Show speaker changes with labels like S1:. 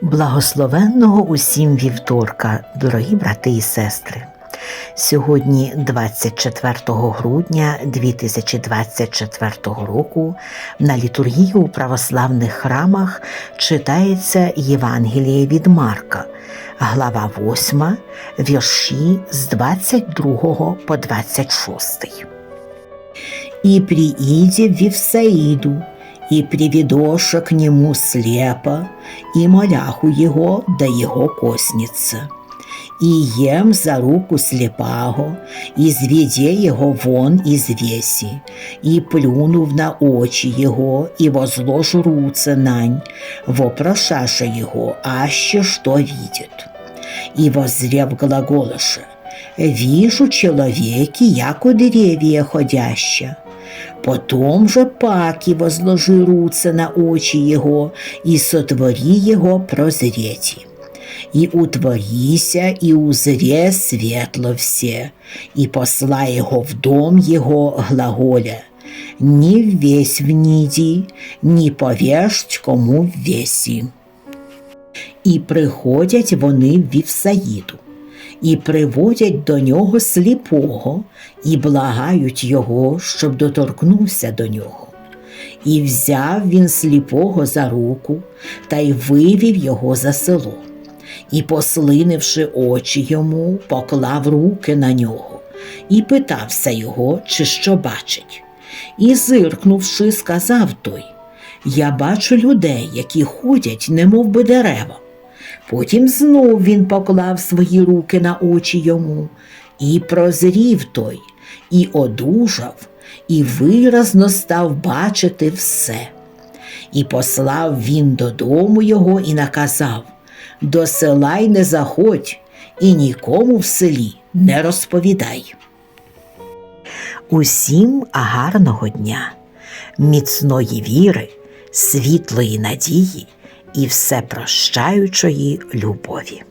S1: Благословенного усім вівторка, дорогі брати і сестри. Сьогодні, 24 грудня 2024 року, на літургії у православних храмах читається Євангеліє від Марка, глава 8, вірші з 22 по 26. И прииди в Вифсаиду, и приведоша к нему слепо, и моляху его да его косница. И ем за руку слепаго, и зведе его вон из веси, и плюнув на очи его, и возложу руце нань, вопрошаша его, аще что видит. И воззрев глаголоше, «Вижу человеки, яко деревья ходяща». Потом же паки возложи руце на очи его, и сотвори его прозреть. И утворися, и узре светло все, и посла его в дом его глаголя. Не весь в ниді, ні повежть кому в весі. І приходять вони в Вівсаїду, і приводять до нього сліпого, і благають його, щоб доторкнувся до нього. І взяв він сліпого за руку та й вивів його за село, і, послинивши очі йому, поклав руки на нього, і питався його, чи що бачить. І, зиркнувши, сказав той: Я бачу людей, які ходять, немов би дерева. Потім знов він поклав свої руки на очі йому, і прозрів той, і одужав, і виразно став бачити все. І послав він додому його і наказав до села й не заходь, і нікому в селі не розповідай. Усім гарного дня, міцної віри, світлої надії і всепрощаючої любові.